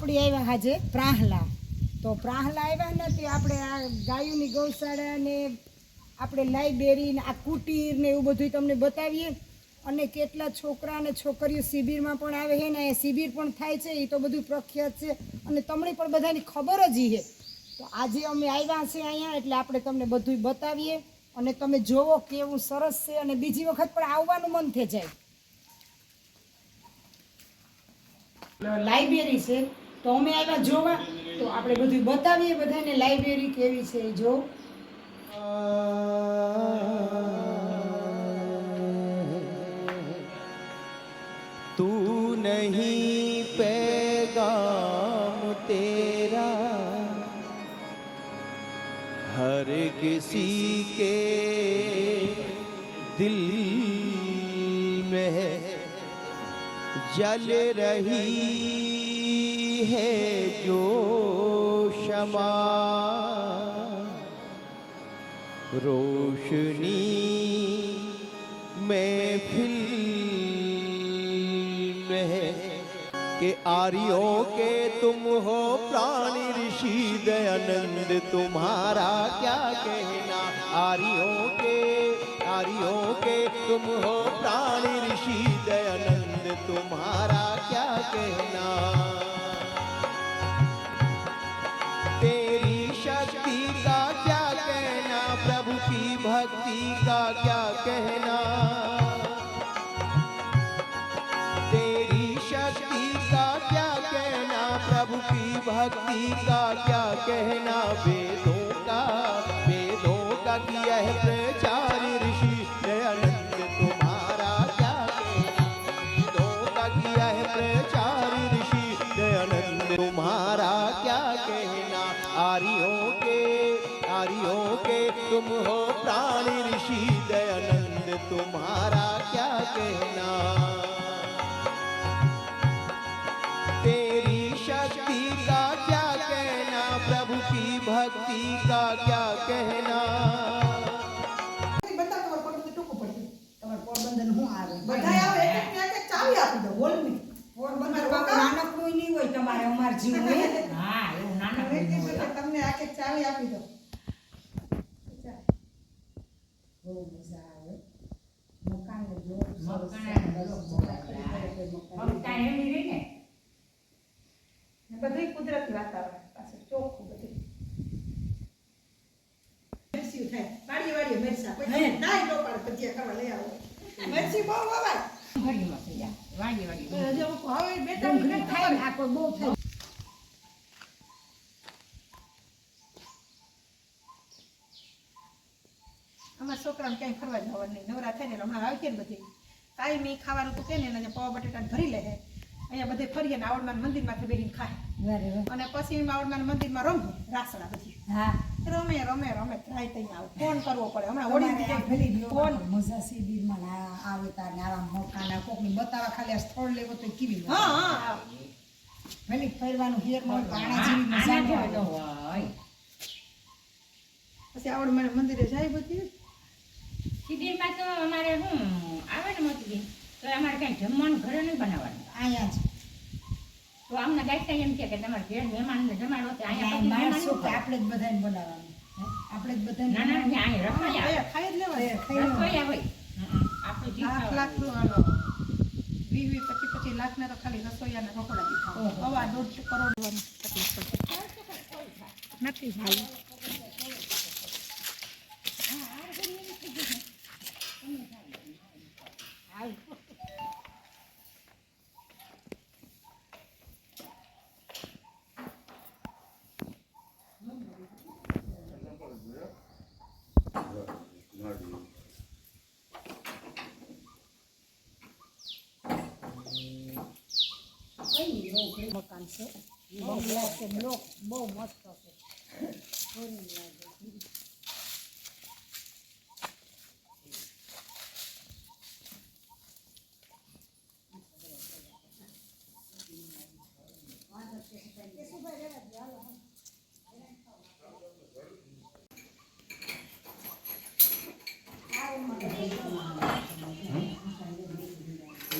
આપણે આવ્યા હાજે પ્રાહલા. તો પ્રાહલા આવ્યા નથી આપણે આ ગાયોની ગૌશાળા ને આપણે લાઇબ્રેરી ને આ કુટીર ને એવું બધું તમને બતાવીએ. અને કેટલા છોકરા અને છોકરીઓ શિબિરમાં પણ આવે છે ને એ શિબિર પણ થાય છે એ તો બધું પ્રખ્યાત છે. અને તમને પણ બધાની ખબર જ છે. તો આજે અમે આવ્યા છે અહીંયા, એટલે આપણે તમને બધું બતાવીએ. અને તમે જોવો કેવું સરસ છે, અને બીજી વખત પણ આવવાનું મન થઈ જાય. લાઇબ્રેરી છે. તો અમે આવ્યા જોવા તો આપણે બધું બતાવીએ બધાને લાઇબ્રેરી કેવી છે એ જો तू नहीं पैगाम तेरा हर किसी के दिल में है जल रही है जो क्षमा। रोशनी में है कि आर्यों के तुम हो प्राणी ऋषि दयानंद, तुम्हारा क्या कहना? आर्यों के आर्यों के तुम हो प्राणी ऋषि दयानंद, तुम्हारा क्या कहना? भक्ति का क्या कहना? तेरी शक्ति का क्या कहना? प्रभु की भक्ति का क्या कहना? वेदों का वेदों का किया है हो प्राणी ऋषि दयानंद तुम्हारा क्या कहना तेरी शक्ति का क्या कहना प्रभु की भक्ति का क्या कहना બધા તમારે પોરબંદર ટૂંકું પડશે તમારે પોરબંદર શું આવે બધાય આવે એક એક એક ચાવી આપી દો બોલની પોરબંદર કોઈ નાનકડું નહીં હોય તમારે અમાર જેવું હા એવું મેં નાનકડું નહીં કીધું હોય કે તમને એક એક ચાવી આપી દો બહુ મજા આવે મકાન જો ને બધુંય કુદરતી વાતાવરણ પાછું ચોખ્ખું બધું મરસી થાય વાડીએ વાડીએ મરસા હે. પછી નાય નો પાડે ભજીયા ખાવા લઈ આવો મરસી બહુ વવાય હજી હું હવે બે ત્રણ ડુંગળી મિનિટ થાય ને આ કોઈ બહુ થાય અમારા છોકરાને ક્યાંય ફરવા જવાનું નહીં. નવરા થઈને એટલે હમણાં આવી ને બધી. કાંઈ મેં ખાવાનું તો કે ને એને પવા બટેટા ભરી લે અહીંયા બધે ફરીએ ને આવડમાન મંદિરમાંથી બેહીને ખાય. અને પછી આવડમાન મંદિરમાં રમે રાસડા બધી. રમે રમે રમે થાય ત્યાં આવે. ફોન કરવો પડે. હમણાં ઓડી ભલી ફોન મજા શિબિરમાં આવે તાર ને આવા મોકાના કોકની બતાવા ખાલી આ સ્થળ લેવો તો કેવી હા હા. ભલી ફરવાનું હેર મળે પાણા જેવી મજા ન આવે. પછી આવડમાન મંદિરે જાય બધી. શિબિરમાં તો અમારે શું આવે ને મોતીબેન? તો અમારે કાંઈ જમવાનું ઘરે નહીં બનાવવાનું. અહીંયા જ. તો અમને ગાયતા એમ કે તમારે ઘેર મહેમાનને જમાડો તો અહીંયા આપણે જ બધાને બોલાવવાનું. આપણે જ બધાને ના ના અહીંયા અહીં રસોઈ આવે. ખાઈ જ લેવાય રસોઈ હોય હમ, લાખ લાખનું હાલો. વીસ વીસ પચીસ પચીસ લાખ ના તો ખાલી રસોઈયાને રોકડા દીધા હવા દોઢસો કરોડ તકલીફ પડશે નથી ભાઈ કઈ મકાન છે. બંગલા છે, બ્લોક. બહુ મસ્ત છે. ફોરેન લાગે.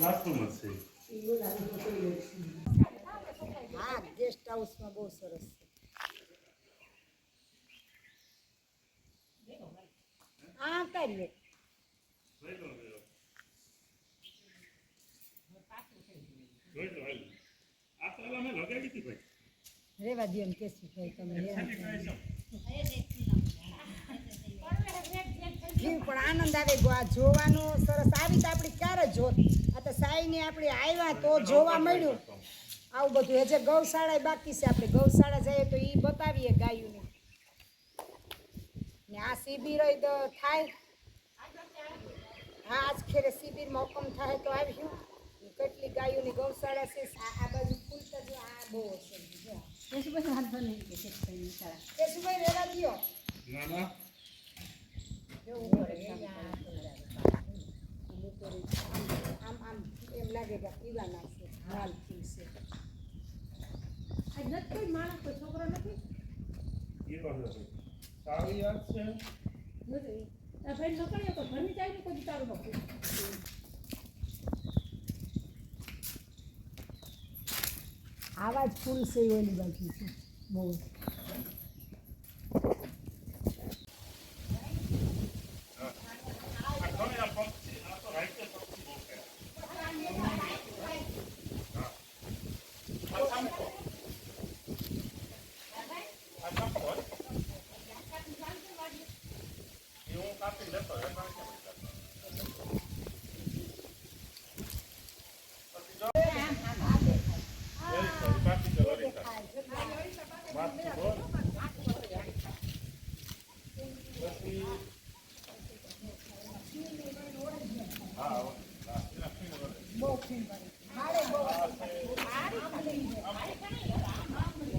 બાથરૂમ જ છે. હા બ્લાઉઝમાં બહુ સરસ છે રેવા દો ને કેસી ભાઈ તમે પણ આનંદ આવે આ જોવાનો સરસ આવી તો આપણી ક્યારે જોત આ તો સાઈને આપણે આવ્યા તો જોવા મળ્યું આવું બધું એ જે ગૌશાળા બાકી છે. આપણે ગૌશાળા જઈએ તો એ બતાવીએ ગાયોને. ને આ શિબિર હોય તો થાય. હા આજ ખેરે શિબિરમાં હુકમ થાય તો આવ્યું કેટલી ગાયોની ગૌશાળા છે આ આ બાજુ ફૂલતા જો આ બહુ હશે. જો. એ શું ભાઈ રેવા દો ઉપર અહીંયા આમ આમ એમ લાગે કે પીવાના છે હાલ છે. નથી કોઈ માણસ કોઈ છોકરો નથી? સારી છે. નથી. આ ભાઈ તો ઘરની જાય ને કોઈ તારું નહોતું આવા જ ફૂલ છે ઓલી બાજુ છે. બહુ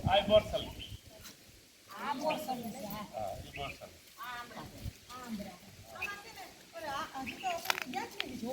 આ બોરસલ આ બહુ સરસ છે હા હા એ બોરસલ જોવાનું હતું એ તો. પેલા પટેલની ધારવાડ તો નથી હવે. ઈ કે ખાયલા હોત તો શું થયા છે? આવ્યા છે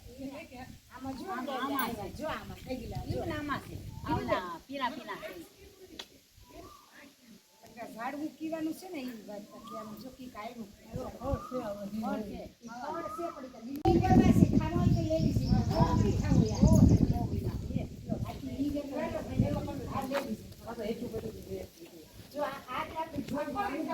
લેવડા ઈ જો લેવડા જો આમાં થઈ ગયેલા જો એટલે ઝાડવું કીવાનું છે ને એ વાત આમાં જો કીક આવ્યું ફળ છે પડી ગયા. લીંબુ લેવા છે, ખાવાનું હોય તો લેવી છે. બહુ મીઠા હોય આ. આટલી ઈ જે કરે ને ભાઈ એ લોકોનું આ લેવી છે. જો આ આ જ આપણે જોવાનું.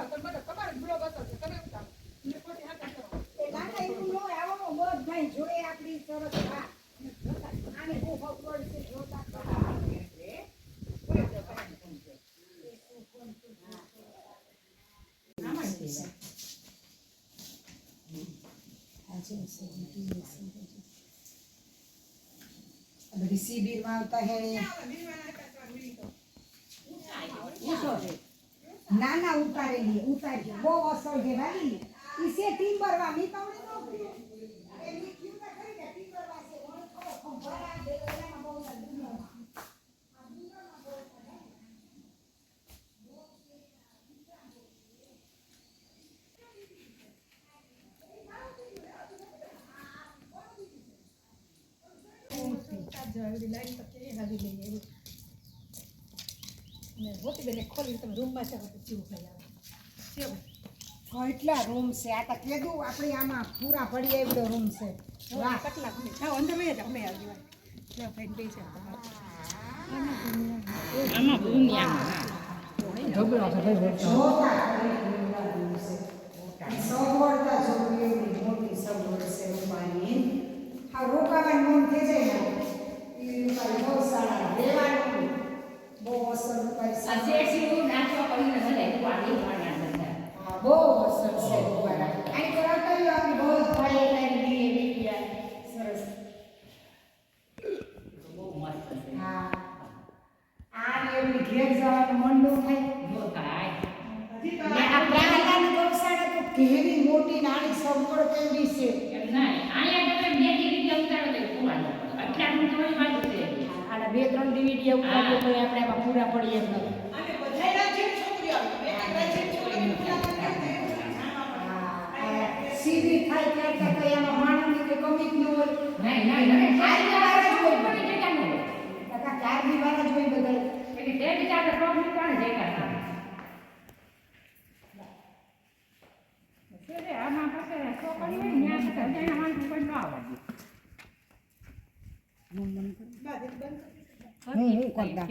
એ કાકા એવું ન હોય, આવો બધાય જોડે આપણી સરસ વાત. આને બહુ ખબર છે, જોતા ખરા. આ બધી શિબિરમાં આવતા હે. ના ના ઉતારેલી ઉતારી બહુ અસર છે ભાઈ ઈ છે ટીમ્બરવા મી તમને નો કીધું. એ મી કીધું તો ખરી કે ટીમ્બરવા છે મને ખબર ખબર આ બે એનામાં બહુ ના દુનિયામાં. આ દુનિયામાં બહુ ના. લાઈન તો કેવી હાલી લઈ એવું અને હોતી બેને ખોલી તમે રૂમમાં છે તો ચીવું ખાઈ આવે. કેટલા રૂમ છે. આ તો કીધું આપણે આમાં પૂરા પડી એવડો રૂમ છે. વાહ. કેટલા હા અંદર જાઓ અમે આવી બે છે આમાં ભૂમિયામાં જોતા કેટલા રૂમ સગવડતા જોવી મોટી સગવડ છે રૂપાની હા રોકાવાનું મન થઈ જાય ને એ રૂપાની બહુ સારા રહેવાનું બહુ અસર રૂપાની આ શેઠી નાચવા કરીને બધા ઉપાડી પાડ્યા બધા હા બહુ અસર છે રૂપાના આની પર કર્યું આપણી બહુ ભાઈ એકાની લીએ લીયા સરસ બહુ મસ્ત છે હા આ ને એમની ઘેર જવાનું મન ન થાય જો થાય ને આ પ્રાહલાદની ગૌશાળા તો કેવી મોટી નાની સગવડ કેવી છે એમ નહીં અહીંયા તમે બે ડિગ્રી ઉતારો તો કુવાનું આટલા હું તમારી બાજુ બે ઉતારીએ તો આપણે આમાં પૂરા પડીએ એમ નથી. સીધી થાય ત્યાં ત્યાં કઈ આમાં માણસની કે કમી જ ન હોય. નહીં નહીં નહીં. ચાર દિવસ કોઈ જગ્યા ન હોય. કાકા ચાર દીવાના જ હોય બધા એટલે તે બિચારા પ્રોબ્લેમ કોણ જગ્યા એટલે આમાં પાસે છોકરી હોય ને ત્યાં સુધી અજાણ્યા ન આવવા દે. હું હું કરતા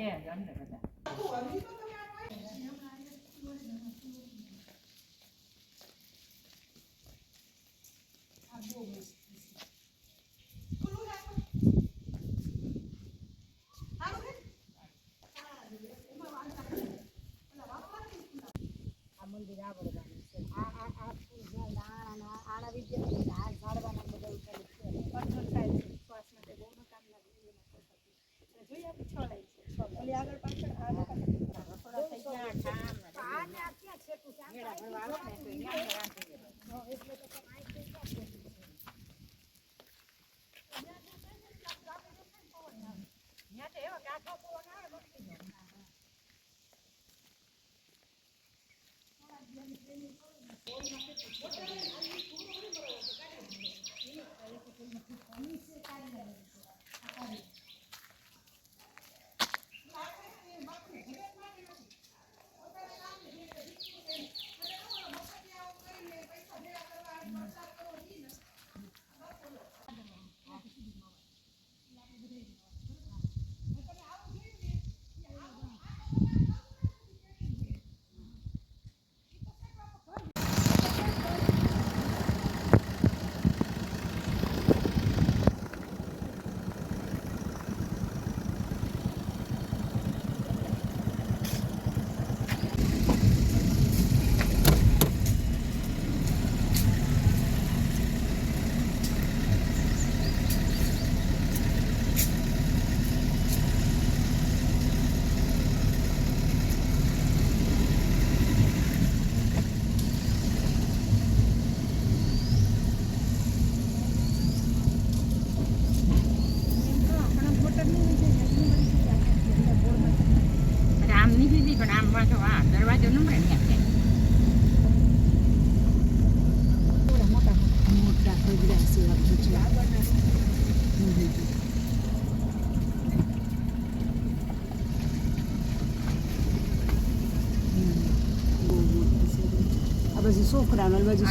બાજુ છોકરાનો બાજુ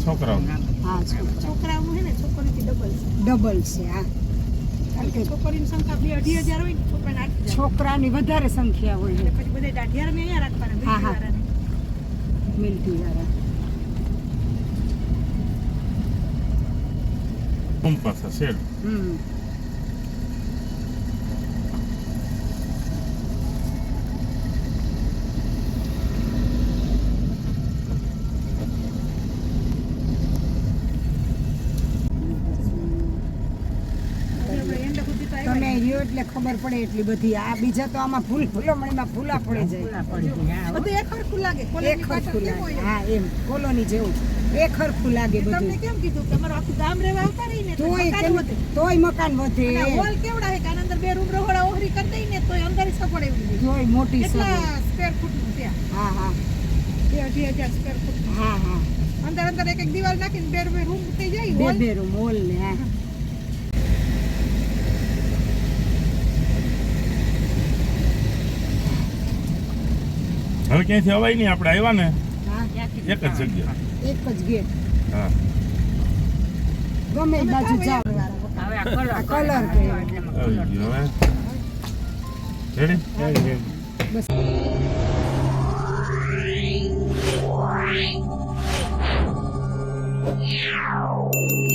છોકરાઓ હા છોકરાઓ છે ને છોકરીથી ડબલ છે. ડબલ છે હા. કારણ કે છોકરીની સંખ્યા બે અઢી હજાર હોય છોકરાને આઠ છોકરાની વધારે સંખ્યા હોય છે. પછી બધા દાઢિયારાને અહીંયા રાખવાના હા, હા. મિલટી વાળા હમ હજી આપણે એન્ડ સુધી તો આવ્યા તમે રહ્યો એટલે ખબર પડે એટલી બધી. આ બીજા તો આમાં ફૂલ ફૂલમણીમાં ફૂલા પડે જાય. બધું એક હરખું લાગે. એક હરખું લાગે. હા એમ. કોલોની જેવું. એક હરખું લાગે બધું તમને કેમ કીધું કે અમારું આખું ગામ રહેવા આવતા રહી ને તોય તોય મકાન વધે. હોલ કેવડા હે કાન અંદર બે રૂમ રહોડા ઓહરી કરી દઈ ને તોય અંદર સફળ એવી તોય મોટી સફળ સ્ક્વેર ફૂટનું છે હા હા. બે અઢી હજાર સ્ક્વેર ફૂટ હા હા. અંદર અંદર એક એક દિવાલ નાખીને બે બે રૂમ થઈ જાય બે બે રૂમ હોલ ને હા. હવે ક્યાંથી અવાય નહીં આપણે આવ્યા ને એક જ જગ્યા એક જ ગેટ. હા. ગમે બાજુ જાવ Yeah.